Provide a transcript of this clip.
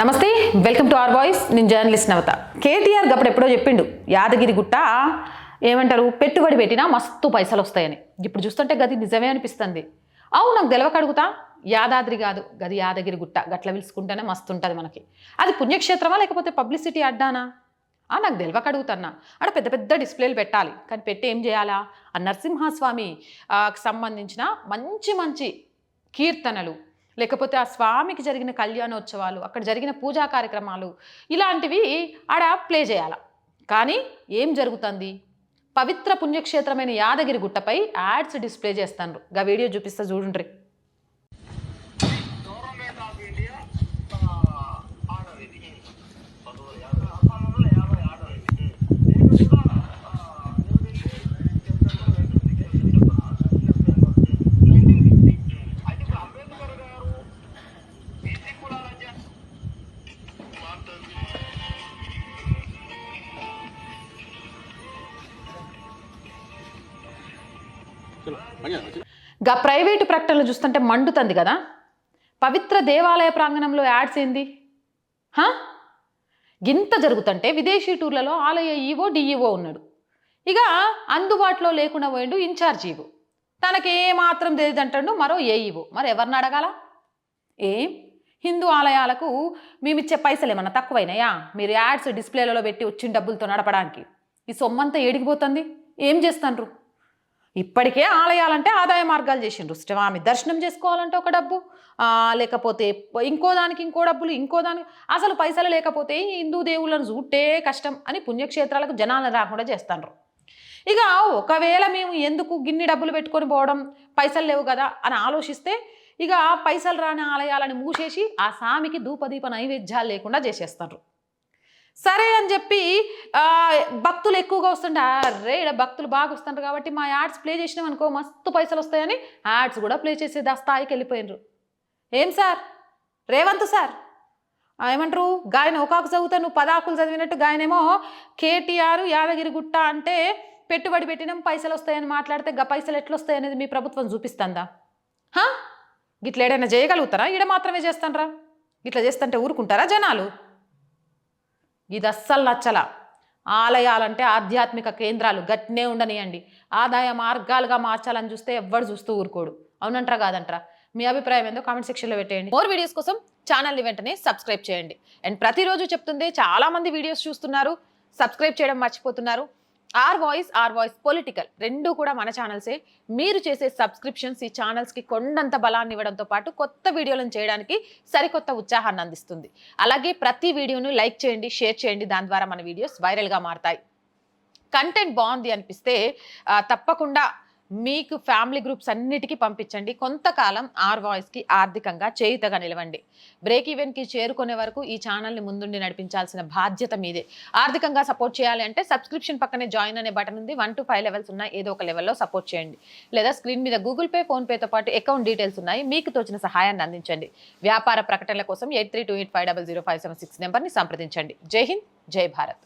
నమస్తే welcome to R voice. నేను journalist Navata. KTR గప్పుడు ఎప్పుడో చెప్పిండు యాదగిరి గుట్ట ఏమంటారు పెట్టుబడి పెట్టినా మస్తు పైసలు వస్తాయని. ఇప్పుడు చూస్తుంటే గది నిజమే అనిపిస్తుంది. అవు నాకు తెలవక అడుగుతా. యాదాద్రి కాదు గది యాదగిరి గుట్ట. గట్ల పిలుచుకుంటేనే మస్తు ఉంటుంది మనకి. అది పుణ్యక్షేత్రమా లేకపోతే పబ్లిసిటీ అడ్డానా? ఆ నాకు తెలియక అడుగుతున్నా. ఆడ పెద్ద పెద్ద డిస్ప్లేలు పెట్టాలి. కానీ పెట్టి ఏం చేయాలా? ఆ నరసింహస్వామి సంబంధించిన మంచి మంచి కీర్తనలు లేకపోతే ఆ స్వామికి జరిగిన కళ్యాణోత్సవాలు అక్కడ జరిగిన పూజా కార్యక్రమాలు ఇలాంటివి ఆడ ప్లే చేయాల. కానీ ఏం జరుగుతుంది? పవిత్ర పుణ్యక్షేత్రమైన యాదగిరి గుట్టపై యాడ్స్ డిస్ప్లే చేస్తాను గా వీడియో చూపిస్తా చూడండి గా ప్రైవేటు ప్రకటనలు చూస్తుంటే మండుతుంది కదా. పవిత్ర దేవాలయ ప్రాంగణంలో యాడ్స్ ఏంది? హా? గింత జరుగుతుంటే విదేశీ టూర్లలో ఆలయ ఈవో డిఈఓ ఉన్నాడు. ఇక అందుబాటులో లేకుండా పోయిండు ఇన్ఛార్జ్ ఈవో. తనకేమాత్రం తెలియదంటాడు మరో ఏఈఓ మరి ఎవరిని అడగాల? ఏం? హిందూ ఆలయాలకు మేమిచ్చే పైసలు ఏమన్నా తక్కువైనాయా? మీరు యాడ్స్ డిస్ప్లేలలో పెట్టి వచ్చిన డబ్బులతో నడపడానికి. ఈ సొమ్మంతా ఏడిగిపోతుంది ఏం చేస్తాండ్రు? ఇప్పటికే ఆలయాలంటే ఆదాయ మార్గాలు చేసిండ్రు. స్వామి దర్శనం చేసుకోవాలంటే ఒక డబ్బు లేకపోతే ఇంకో దానికి ఇంకో డబ్బులు ఇంకో దానికి అసలు పైసలు లేకపోతే హిందూ దేవుళ్ళను చూట్టే కష్టం అని పుణ్యక్షేత్రాలకు జనాలను రాకుండా చేస్తాండ్రు. ఇక ఒకవేళ మేము ఎందుకు గిన్ని డబ్బులు పెట్టుకొని పోవడం పైసలు లేవు కదా అని ఆలోచిస్తే ఇక పైసలు రాని ఆలయాలను మూసేసి ఆ స్వామికి ధూపదీప నైవేద్యాలు లేకుండా చేసేస్తారు సరే అని చెప్పి భక్తులు ఎక్కువగా వస్తుంటే అరే ఈడ భక్తులు బాగా వస్తుంటారు కాబట్టి మా యాడ్స్ ప్లే చేసినాం అనుకో మస్తు పైసలు వస్తాయని యాడ్స్ కూడా ప్లే చేసేది ఆ స్థాయికి వెళ్ళిపోయినరు. ఏం సార్? రేవంత్ సార్? ఏమంటారు? గాయన ఒకాకు చదువుతా నువ్వు పదాకులు చదివినట్టు గాయనేమో కేటీఆర్ యాదగిరి గుట్ట అంటే పెట్టుబడి పెట్టినాం పైసలు వస్తాయని మాట్లాడితే గా పైసలు ఎట్లొస్తాయి అనేది మీ ప్రభుత్వం చూపిస్తుందా? గిట్ల ఏడైనా చేయగలుగుతారా? ఈడ మాత్రమే చేస్తానరా ఇట్లా చేస్తుంటే ఊరుకుంటారా జనాలు? ఇది అస్సలు నచ్చల. ఆలయాలంటే ఆధ్యాత్మిక కేంద్రాలు గట్టినే ఉండనియండి. ఆదాయ మార్గాలుగా మార్చాలని చూస్తే ఎవ్వడు చూస్తూ ఊరుకోడు. అవునంటారా కాదంటారా? మీ అభిప్రాయం ఏందో కామెంట్ సెక్షన్లో పెట్టేయండి. మోర్ వీడియోస్ కోసం ఛానల్ని వెంటనే సబ్స్క్రైబ్ చేయండి. అండ్ ప్రతిరోజు చెప్తుంది చాలా మంది వీడియోస్ చూస్తున్నారు. సబ్స్క్రైబ్ చేయడం మర్చిపోతున్నారు. R voice R voice political రెండు కూడా మన ఛానల్సే. మీరు చేసే సబ్స్క్రిప్షన్స్ ఈ ఛానల్స్కి కొండంత బలాన్ని ఇవ్వడంతో పాటు కొత్త వీడియోలను చేయడానికి సరికొత్త ఉత్సాహాన్ని అందిస్తుంది. అలాగే ప్రతి వీడియోను లైక్ చేయండి షేర్ చేయండి. దాని ద్వారా మన వీడియోస్ వైరల్గా మారతాయి. కంటెంట్ బాగుంది అనిపిస్తే తప్పకుండా మీకు ఫ్యామిలీ గ్రూప్స్ అన్నిటికీ పంపించండి. కొంతకాలం ఆర్ వాయిస్కి ఆర్థికంగా చేయుతగా నిలవండి. బ్రేక్ ఈవెన్కి చేరుకునే వరకు ఈ ఛానల్ని ముందుండి నడిపించాల్సిన బాధ్యత మీదే. ఆర్థికంగా సపోర్ట్ చేయాలి అంటే సబ్స్క్రిప్షన్ పక్కనే జాయిన్ అనే బటన్ ఉంది. వన్ టు ఫైవ్ లెవెల్స్ ఉన్న ఏదో ఒక లెవెల్లో సపోర్ట్ చేయండి. లేదా స్క్రీన్ మీద గూగుల్ పే ఫోన్పేతో పాటు అకౌంట్ డీటెయిల్స్ ఉన్నాయి. మీకు తోచిన సహాయాన్ని అందించండి. వ్యాపార ప్రకటనల కోసం eight three two eight five double zero five seven six నెంబర్ని సంప్రదించండి. జై హింద్ జై భారత్.